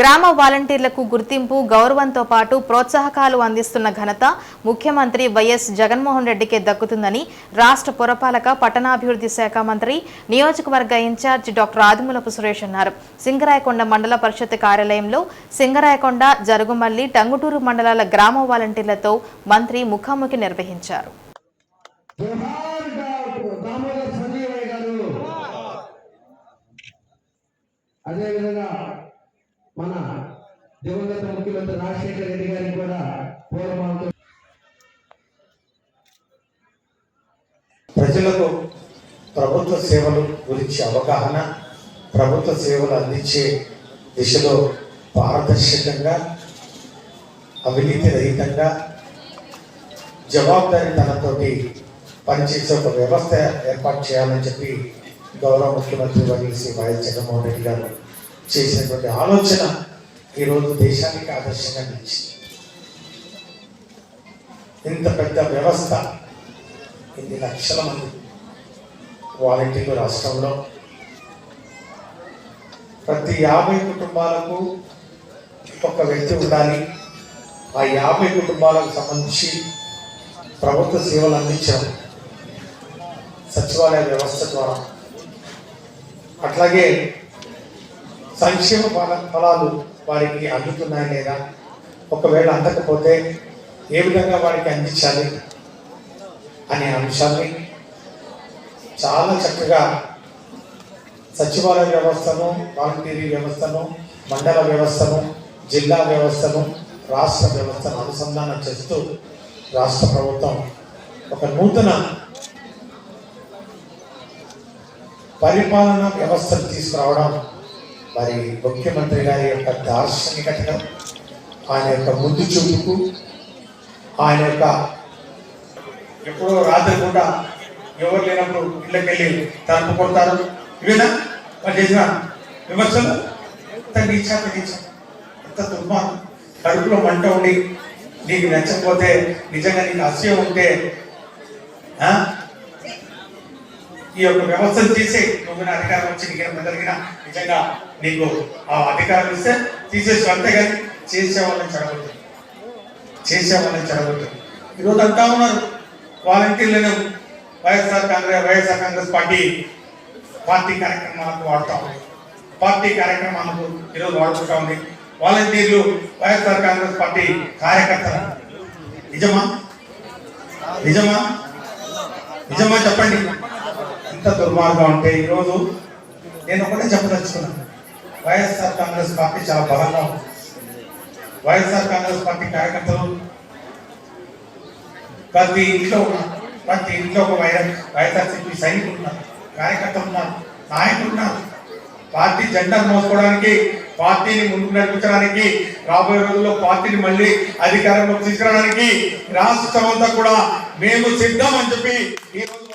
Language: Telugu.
గ్రామ వాలంటీర్లకు గుర్తింపు గౌరవంతో పాటు ప్రోత్సాహకాలు అందిస్తున్న ఘనత ముఖ్యమంత్రి వైఎస్ జగన్మోహన్ రెడ్డికే దక్కుతుందని రాష్ట్ర పురపాలక పట్టణాభివృద్ధి శాఖ మంత్రి నియోజకవర్గ ఇన్ఛార్జ్ డాక్టర్ ఆదిమూలపు సురేష్ అన్నారు. సింగరాయకొండ మండల పరిషత్ కార్యాలయంలో సింగరాయకొండ జరుగుమల్లి టంగుటూరు మండలాల గ్రామ వాలంటీర్లతో మంత్రి ముఖాముఖి నిర్వహించారు. అదేవిధంగా మన దివంగత ముఖ్యమంత్రి రాజశేఖర రెడ్డి గారికి కూడా పూర్వమాలతో ప్రజలకు ప్రభుత్వ సేవలు గురించి అవగాహన ప్రభుత్వ సేవలు అందించే దిశలో పారదర్శకంగా అవినీతి రహితంగా జవాబుదారీతనంతోటి పనిచేసే ఒక వ్యవస్థ ఏర్పాటు చేయాలని చెప్పి గౌరవ ముఖ్యమంత్రి వర్యులు వైఎస్ జగన్మోహన్ రెడ్డి గారు చేసినటువంటి ఆలోచన ఈరోజు దేశానికి ఆదర్శంగా నిలిచింది. ఇంత పెద్ద వ్యవస్థ ఇన్ని లక్షల మంది వాలంటీర్లు రాష్ట్రంలో ప్రతి యాభై కుటుంబాలకు ఒక వ్యక్తి ఉండాలి. ఆ యాభై కుటుంబాలకు సంబంధించి ప్రభుత్వ సేవలు అందించాం సచివాలయ వ్యవస్థ ద్వారా. అట్లాగే సంక్షేమ ఫలాలు వారికి అందుతున్నాయి లేదా? ఒకవేళ అందకపోతే ఏ విధంగా వారికి అందించాలి అనే అంశాన్ని చాలా చక్కగా సచివాలయ వ్యవస్థను వాలంటీరీ వ్యవస్థను మండల వ్యవస్థను జిల్లా వ్యవస్థను రాష్ట్ర వ్యవస్థను అనుసంధానం చేస్తూ రాష్ట్ర ప్రభుత్వం ఒక నూతన పరిపాలన వ్యవస్థను తీసుకురావడం మరి ముఖ్యమంత్రి గారి యొక్క దార్శనికతగా ఆయన యొక్క ముందు చూపుకు ఆయన యొక్క ఎప్పుడో రాత్రి పూట ఎవరు లేనప్పుడు ఇళ్ళకెళ్ళి తలుపు కొడతారు. ఇవేనా? వాళ్ళు చేసిన విమర్శలు? ఎంత నీచా నీచా? ఎంత దుర్మార్గం కడుపులో మంట ఉండి నీకు నచ్చకపోతే నిజంగా నీకు అసహ్యం ఉంటే ఈ యొక్క వ్యవస్థను తీసే నువ్వు నా అధికారం వచ్చి నీకు జరిగిన నిజంగా నీకు ఆ అధికారం ఇస్తే తీసేసి అంతేగాని చేసే వాళ్ళని చెడగొట్టు చేసే వాళ్ళని చెడగొట్టు ఈరోజు అంతా ఉన్నారు. వాలంటీర్లను YSR Congress YSR Congress party party కార్యక్రమాలకు వాడుతూ ఉంది. పార్టీ కార్యక్రమాలకు ఈరోజు వాడుకుంటా ఉంది. వాలంటీర్లు వైఎస్ఆర్ కాంగ్రెస్ పార్టీ కార్యకర్తలు. నిజమా? నిజమా? నిజమా చెప్పండి. ఎంత దుర్మార్గం అంటే ఈరోజు నేను ఒకటే చెప్పదలుచుకున్నాను. వైఎస్ఆర్ కాంగ్రెస్ పార్టీ చాలా బలంగా ఉంది. వైఎస్ఆర్ కాంగ్రెస్ పార్టీ కార్యకర్తలు ప్రతి ఇంట్లో ప్రతి ఇంట్లో ఒక వైరస్ వైఎస్ఆర్సీపీ సైనికులు ఉన్నారు కార్యకర్తలు ఉన్నారు నాయకులు ఉన్నారు. పార్టీ జెండా మోసుకోవడానికి పార్టీని ముందుకు నడిపించడానికి రాబోయే రోజుల్లో పార్టీని మళ్ళీ అధికారంలోకి తీసుకురావడానికి రాష్ట్రం అంతా కూడా మేము సిద్ధం అని చెప్పి ఈ రోజు